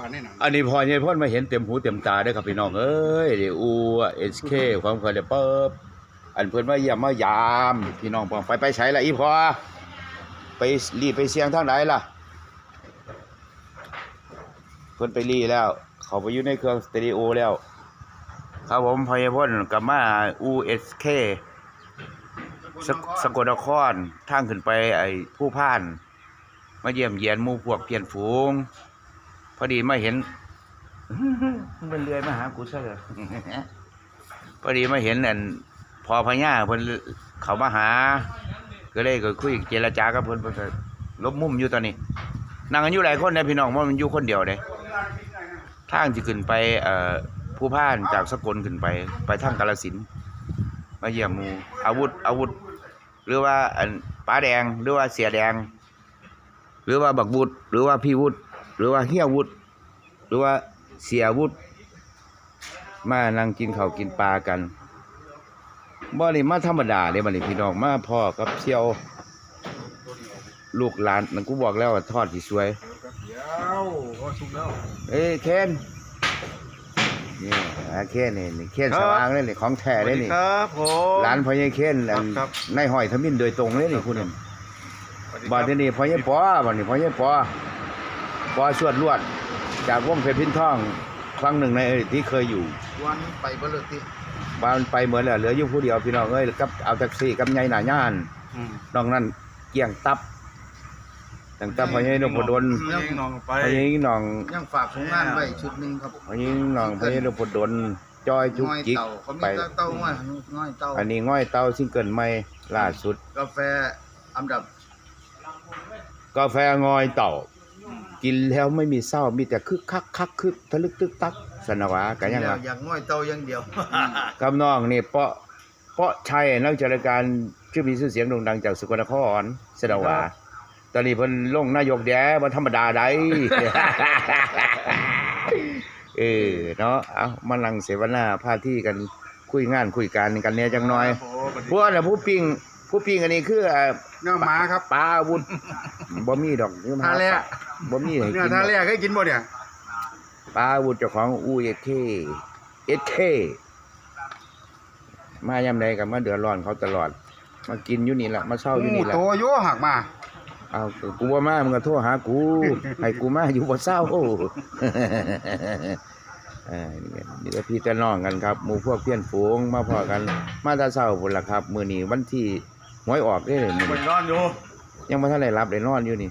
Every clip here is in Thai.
ปลาในหนังอันนี้พอใหญ่พ่นมาเห็นเต็มหูเต็มตาได้อครับพี่น้องเอ้ยเดี๋ยวอูเอสเคความเคยได้เปิบอันเพิ่นมาเยี่ยมมายามพี่น้องปอไปไปใช้ละอีพอไปรีไปเสียงทางไหนล่ะ เพิ่นไปรีแล้ว เขาไปอยู่ในเครื่องสเตอริโอแล้ว ครับผมพอใหญ่พ่นกลับมา USK สกสกลนครทางขึ้นไปไอ้ผู้พ่าน มาเยี่ยมเยียนหมู่พวกเพียนฝูง พอดีมาเห็นมันเลื่อยมาหากูซะเลยพอดีมาเห็นอันพอพญาเพิ่นเขามาหา ก็เลยก็คุยเจรจากับเพิ่นเพิ่นก็ลบมุมอยู่ตอนนี้นั่งกันอยู่หลายคนนะพี่น้องว่ามันอยู่คนเดียวเด้ทางที่ขึ้นไปเอ่อผู้พ่านจากสกลขึ้นไป ไปทางกาฬสินธุ์มาเยี่ยมหมู่อาวุธอาวุธ หรือว่าอันป้าแดงหรือว่าเสียแดง หรือว่าบักวุฒหรือว่าพี่วุฒ หรือว่าเฮียวุฒหรือว่าเสียวุฒมานั่งกินข้าวกินปลากันบ่ได้มาธรรมดาเด้บัดนี้พี่น้องมาพ่อกับเสี่ยว ลูกหลานนั่นกูบอกแล้วว่าทอดสิสวย เดี๋ยวก็สุกแล้วเอ้ยเคนนี่อาเคนนี่นี่เคนสว่างเลยนี่ของแท้เลยนี่ครับผมหลานพ่อใหญ่เคนอันครับในห้อยทมินโดยตรงเลยนี่คุณนี่สวัสดีบาดครับที่นี่พ่อใหญ่ปอบัดนี้พ่อใหญ่ปอ ปอสวดลวด จากวงเพชรพินทอง ครั้งหนึ่งในที่เคยอยู่วันไปเบลอติบ้านไปเหมือนแล้วเหลืออยู่ผู้เดียวพี่น้องเอ้ยกับเอาแท็กซี่กับใหญ่หน้าย่านอืมนอกนั้นเกี่ยงตับตั้งแต่พ่อใหญ่นพดลเรื่องนองไปพ่อใหญ่น้องยังฝากผลงานไว้ชุดหนึ่งครับพ่อใหญ่น้องพ่อใหญ่นพดลจอยจุกง่อยจิกเต่าเขามีไป เต้าง่อยง่อยเต้าอันนี้ง่อยเต้าซิงเกิลใหม่ล่าสุด กาแฟอันดับกาแฟงอยเต่า กินแล้วไม่มีเศร้ามีแต่คึกคักคักคึกทะลึกตึกตักสนวากันยังแล้ไงวอย่างง่อยเต้าอย่างเดียวกับน้องนี่เปาะเปาะชัยนักจัดรายการชื่อมีชื่อเสียงโด่งดังจากสกลนครสนวาตอนนี้เพิ่นลงนายกแย่บ่ธรรมดาใดเออเนาะเอามานั่งเสวนาพาที่กันคุยงานคุยการกันเนี่ยจังน้อยครับผมพวกน่ะผู้ปิ้งผู้ปิ้งอันนี้คือเอ่อเนื้อหมาครับปลาอาวุธบ่มีดอกเนื้อหมทาแร่ บ่มีให้เนื้อกินทาดอกแรกให้กินบ่เนี่ยปลาอาวุธเจ้าของอูเอเคเอเคมายามใดก็มาเดือดร้อนเขาตลอด มากินอยู่นี่แหละมาเช่าอยู่นี่แหละโตโยหักมาเอากูว่ามามึงก็โทรหากูให้กูมาอยู่บ่เศร้าเออนี่นี่ก็พี่แต่น้องกันครับหมู่พวกเพื่อนฝูงมาพอกัน มาแตาเช้าพุ่นล่ะครับ มื้อนี้วันที่หวยออกเด้มื้อไปนี้นอนอยู่ยังบ่ทันได้รับได้นอนอยู่นี่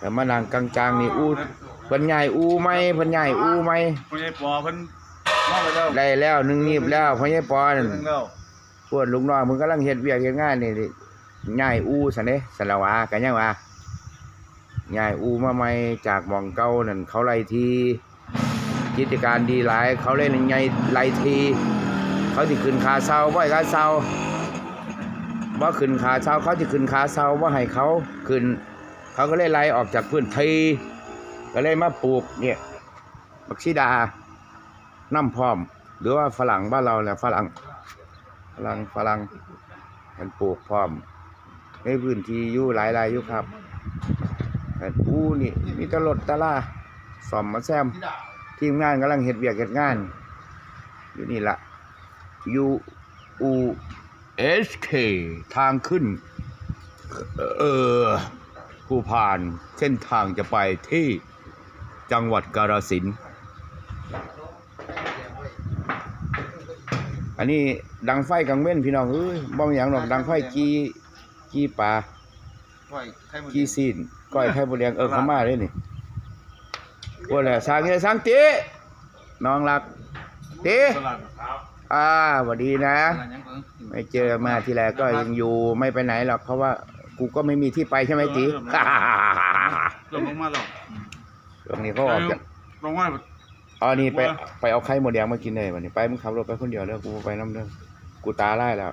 แต่มานั่งกลางๆนี่อู้เพิ่นย้ายอูไหมเพิ่นย้ายอูไหมคุณยายปอเพิ่นนอนไปแล้วได้แล้วหนึ่งนีบแล้วพ่อใหญ่ปอนั่นนึงแล้วพวกลูกน้องมึงกำลังเฮ็ดเวียกเฮ็ดงานนี่นี่ย้ายอูซั่นเด้สละวากันยังว่าย้ายอูมาใหม่จากหม่องเก่านั่นเขาไล่ทีกิจการดีหลาย เขาเล่นใหญ่ไล่ที เขาสิขึ้นค่าเช่าบ่ให้ค่าเช่าบ่ขึ้นค่าเช่าเขาสิขึ้นค่าเช่าบ่ให้เขาขึ้น เขาก็เลยไล่ออกจากพื้นที่ก็เลยมาปลูกเนี่ยบักชีดาน้ำพร้อม หรือว่าฝรั่งบ้านเราเนี่ยฝรั่งฝรั่งฝรั่งมันปลูกพร้อมในพื้นที่อยู่หลายรายอยู่ครับแต่อู้นี่มีตลดตะล่าสอมมาแซมทีมงานกำลังเฮ็ดเวียกเฮ็ดงาน อยู่นี่ละ U U S K ทางขึ้น เออ ผู้ผ่านเส้นทางจะไปที่จังหวัดกาฬสินธุ์อันนี้ดังไฟกังเว้นพี่น้องเอ้ยบ่มีหยังดอกดังไฟกี้กี้ปลาก้อยไข่มดแดกี้งซีนก้อยไข่มดแดงเออเข้ามาเลยนี่พวกแหละสร้างเฮ็ดสร้างติน้องรักติสลัดครับอ่าสวัสดีนะอะไรยังเพิ่ง ไม่เจอมาทีไรก็ยังอยู่ไม่ไปไหนหรอกเพราะว่า กูก็ไม่มีที่ไปใช่ไหมติลงลงมาแล้วตรงนี้เขาออกจากลงมาอ๋อนี่ไปว่าไปเอาไข่มดแดงมากินเลยวันนี้ไปมึงขับรถไปคนเดียวเด้อกูบ่ไปน้ำเด้อกูตาไล่แล้ว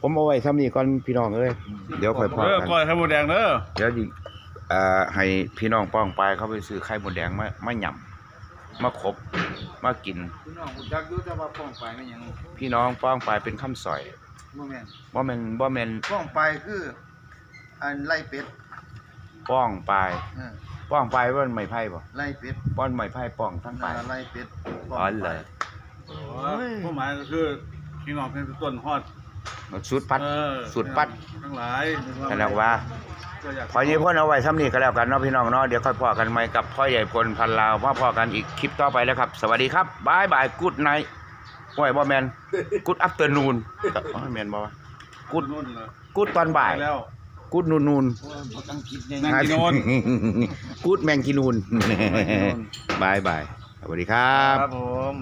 ผมเอาไว้ซ้ำนี่ก่อนพี่น้องเอ้ยเดี๋ยวค่อยพอเออกันก้อยไข่มดแดงเด้อเดี๋ยวดิเอ่อให้พี่น้องป้องไปเขาไปซื้อไข่มดแดงมามาหย่ำมาขบมากิน พี่น้องผมจักอยู่แต่ว่าป้องไปไม่ยังพี่น้องป้องไปเป็นคำสอย บ่แม่นบ่แม่นบ่แม่นป้องไปคือ อันไล่เป็ดป้องไปเออป้องไปว่ามันไม่ไพ่บ่ไล่เป็ดป้อนไม่ไพ่ป้องทั้งไปนาไล่เป็ดป้งอ๋อเลยผู้หมายก็คือพี่น้องเป็นต้นฮอดสุดปัด เออสุดปัดทั้งหลายกันแล้วว่า ก็อยากพอใหญ่พ่นเอาไว้ซ้ำนี้ก็แล้วกันเนาะพี่น้องเนาะเดี๋ยวค่อยพอกันใหม่กับพ่อใหญ่พลพันลาวมาพอกันอีกคลิปต่อไปแล้วครับ สวัสดีครับบายบายกูดไนท์ โอ้ยบ่แมนกูดอั t เตอร์นูนอ๋อแมนบ่วะกูดนู่นเลยกูดตอนบ่ายไปแล้วกูดนูนนูนโอ้ยบ่ต้องคิดเนี่ยแมงกินูนกูดแมงกินูนบายบายสวัสดีครับ ครับผม